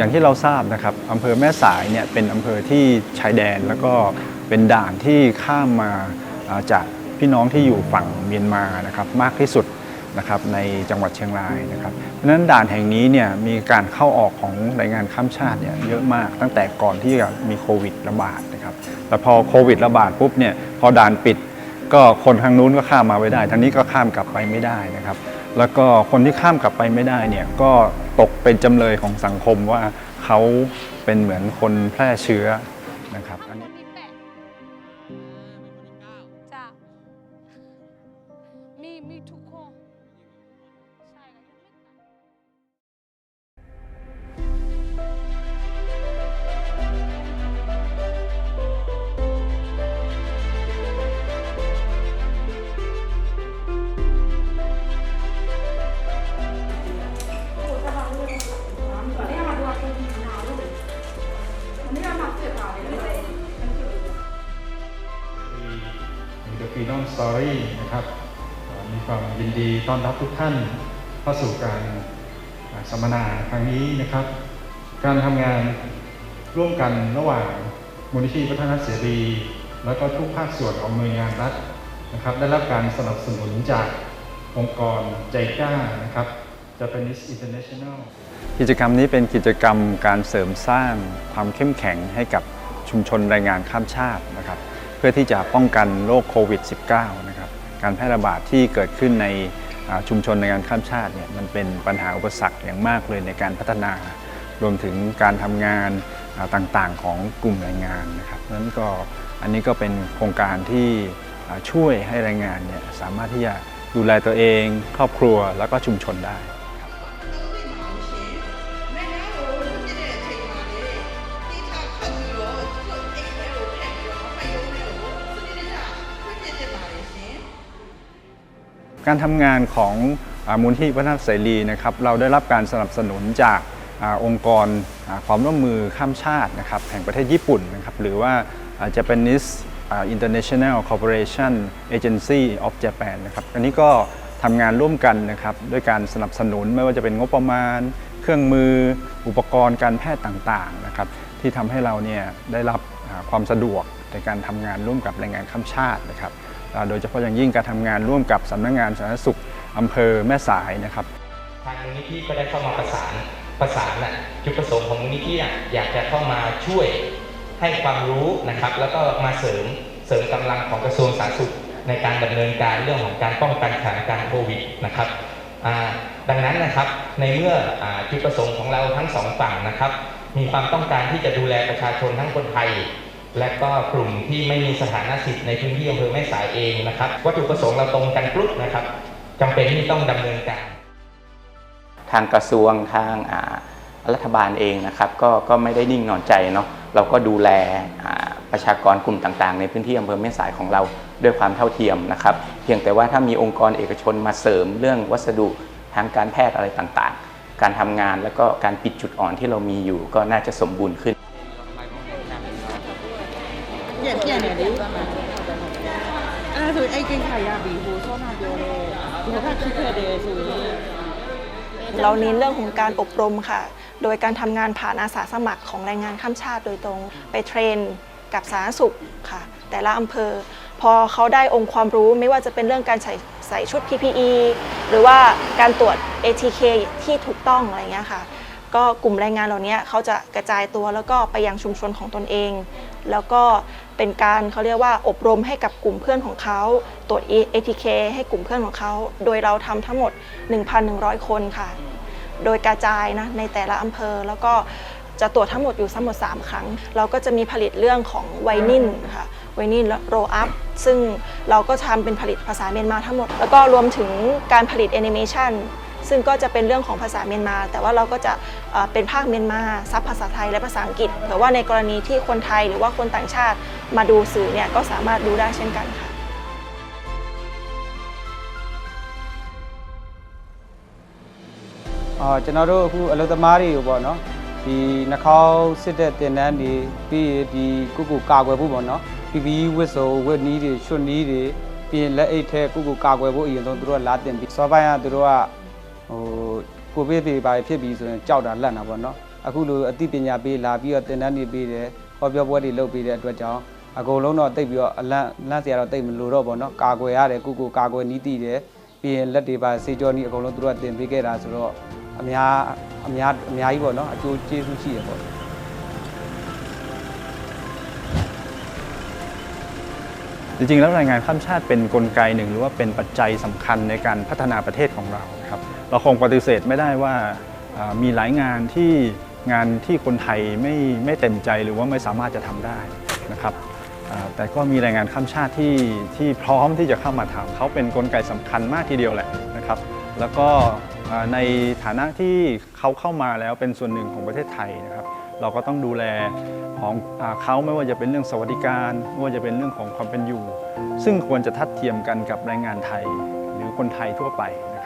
อย่างที่เราทราบนะครับอำเภอแม่สายเนี่ยเป็นอำเภอที่ชายแดนแล้วก็เป็นด่านที่ข้ามมาจากพี่น้องที่อยู่ฝั่งเมียนมานะครับมากที่สุดนะครับในจังหวัดเชียงรายนะครับเพราะฉะนั้นด่านแห่งนี้เนี่ยมีการเข้าออกของแรงงานข้ามชาติเนี่ยเยอะมากตั้งแต่ก่อนที่จะมีโควิดระบาดนะครับแต่พอโควิดระบาดปุ๊บเนี่ยพอด่านปิด ก็คนทางนู้นก็ข้ามมาไม่ได้ ทางนี้ก็ข้ามกลับไปไม่ได้นะครับ แล้วก็คนที่ข้ามกลับไปไม่ได้เนี่ยก็ ตกเป็นจำเลยของสังคมว่าเขาเป็นเหมือนคนแพร่เชื้อนะครับอันนี้มีแปะจ้ะมีมีทุกคน มี The Freedom Story นะครับมีความยินดีต้อนรับทุกท่านเข้าสู่การสัมมนาครั้งนี้นะครับ การทำงานร่วมกันระหว่างมูลนิธิพัฒนาเสรี แล้วก็ทุกภาคส่วนของหน่วยงานรัฐนะครับ ได้รับการสนับสนุนจากองค์กรใจกล้านะครับ Japanese International กิจกรรมนี้เป็นกิจกรรมการเสริมสร้างความเข้มแข็งให้กับชุมชนแรงงานข้ามชาตินะครับ เพื่อที่จะป้องกันโรคโควิด -19 นะครับการแพร่ระบาดที่เกิดขึ้นในชุมชนแรงงานข้ามชาติเนี่ยมันเป็นปัญหาอุปสรรคอย่างมากเลยในการพัฒนารวมถึงการทำงานต่างๆของกลุ่มแรงงานนะครับนั้นก็อันนี้ก็เป็นโครงการที่ช่วยให้แรงงานเนี่ยสามารถที่จะดูแลตัวเอง ครอบครัวแล้วก็ชุมชนได้ การทำงานของอมูลที่พัฒนาเสรีนะครับเราได้รับการสนับสนุนจากอาองค์กรความร่วมมือข้ามชาตินะครับแห่งประเทศญี่ปุ่นนะครับหรือว่า Japanese International Corporation Agency of Japan นะครับอันนี้ก็ทำงานร่วมกันนะครับด้วยการสนับสนุนไม่ว่าจะเป็นงบประมาณ เครื่องมือ อุปกรณ์การแพทย์ต่างๆนะครับที่ทำให้เราเนี่ยได้รับความสะดวกในการทำงานร่วมกับแรงงานข้ามชาตินะครับ โดยเฉพาะอย่างยิ่งการทำงานร่วมกับสำนักงานสาธารณสุขอำเภอแม่สายนะครับ ทางมูลนิธิก็ได้เข้ามาประสานประสานนะจุดประสงค์ของมูลนิธิอยากจะเข้ามาช่วยให้ความรู้นะครับ แล้วก็มาเสริมเสริมกำลังของกระทรวงสาธารณสุขในการดำเนินการเรื่องของการป้องกันสถานการณ์โควิดนะครับดังนั้นนะครับในเมื่ออจุดประสงค์ของเราทั้งสองฝั่งนะครับ มีความต้องการที่จะดูแลประชาชนทั้งคนไทย และก็กลุ่มที่ไม่มีสถานะสิทธิ์ในพื้นที่อำเภอแม่สายเองนะครับ วัตถุประสงค์เราตรงกันปุ๊บนะครับจำเป็นที่ต้องดำเนินการ ทางกระทรวงทางรัฐบาลเองนะครับก็ก็ไม่ได้นิ่งนอนใจเนาะเราก็ดูแลประชากรกลุ่มต่างๆ ในพื้นที่อำเภอแม่สายของเราด้วยความเท่าเทียมนะครับ เพียงแต่ว่าถ้ามีองค์กรเอกชนมาเสริมเรื่องวัสดุทางการแพทย์อะไรต่างๆ การทำงานแล้วก็การปิดจุดอ่อนที่เรามีอยู่ก็น่าจะสมบูรณ์ขึ้น 也骗你的。啊，所以哎，跟他呀，比如说那就，比如他去特的，所以。เพลเดสวยเราเน้นเรื่องของการอบรมค่ะ โดยการทำงานผ่านอาสาสมัครของแรงงานข้ามชาติโดยตรง ไปเทรนกับสาธารณสุขค่ะ แต่ละอำเภอ พอเขาได้องค์ความรู้ไม่ว่าจะเป็นเรื่องการใส่ใส่ชุด PPE หรือว่าการตรวจ ATK ที่ถูกต้องอะไรเงี้ยค่ะ ก็กลุ่มแรงงานเหล่านี้เขาจะกระจายตัวแล้วก็ไปยังชุมชนของตนเอง แล้วก็ เป็นการเขาเรียกว่าอบรมให้กับกลุ่มเพื่อนของเขาตรวจ ATK ให้กลุ่มเพื่อนของเขา โดยเราทำทั้งหมด 1,100 คนค่ะ โดยกระจายนะในแต่ละอำเภอแล้วก็จะตรวจทั้งหมดอยู่ทั้งหมด 3 ครั้ง เราก็จะมีผลิตเรื่องของไวนิลค่ะไวนิลโรอัพซึ่งเราก็ทำเป็นผลิตภาษาเมียนมาทั้งหมด แล้วก็รวมถึงการผลิตแอนิเมชัน ซึ่งก็จะเป็นเรื่องของภาษาเมียนมา แต่ว่าเราก็จะเอ่อเป็นภาคเมียนมาซับภาษาไทยและภาษาอังกฤษเผื่อว่าในกรณีที่คนไทยหรือว่าคนต่างชาติมาดูสื่อเนี่ยก็สามารถดูได้เช่นกันค่ะ အော်ကျွန်တော်တို့အခုအလုပ်သမားတွေကိုပေါ့နော်ဒီနှာခေါင်းစစ်တဲ့တင်တန်းတွေပြီးရင်ဒီကုကုကာကွယ်ဖို့ပေါ့နော် PPE ဝတ်စုံဝတ်နီးတွေချွတ်နီးတွေပြီးရင်လက်အိတ်ထဲကုကုကာကွယ်ဖို့အရင်ဆုံးသူတို့ကလာတင်ပြီးစောပိုင်းကသူတို့က ဟိုကိုဗစ်တွေပါဖြစ်ပြီးဆိုရင်ကြောက်တာလက်တာပေါ့နော် အခုလိုအသိပညာပေးလာပြီးတော့သင်တန်းတွေပေးတယ်ဟောပြောပွဲတွေလုပ်ပေးတဲ့အတွက်ကြောင့်အကုန်လုံးတော့တိတ်ပြီးတော့အလန့်လန့်စရာတော့တိတ်မလိုတော့ဘောနော်ကာကွယ်ရတယ်ကိုကိုကာကွယ်နီးတည်တယ်ပြီးရင်လက်တွေပါစေကြောနီးအကုန်လုံးသူတို့ကသင်ပေးခဲ့တာဆိုတော့အများအများအများကြီးပေါ့နော်အကျိုးကျေးဇူးရှိရပေါ့ จริงๆ แล้วแรงงานข้ามชาติเป็นนกลไกหนึ่ง หรือว่าเป็นปัจจัยสำคัญในการพัฒนาประเทศของเราครับ เราคงปฏิเสธไม่ได้ว่ามีหลายงานที่งานที่คนไทยไม่ไม่เต็มใจหรือว่าไม่สามารถจะทำได้นะครับแต่ก็มีแรงงานข้ามชาติที่ที่พร้อมที่จะเข้ามาทำเขาเป็นนกลไกสำคัญมากทีเดียวแหละนะครับ แล้วก็ในฐานะที่เขาเข้ามาแล้วเป็นส่วนหนึ่งของประเทศไทยนะครับ เราก็ต้องดูแลของอเขาไม่ว่าจะเป็นเรื่องสวัสดิการไม่ว่าจะเป็นเรื่องของความเป็นอยู่ ซึ่งควรจะทัดเทียมกันกับแรงงานไทย หรือคนไทยทั่วไปนะ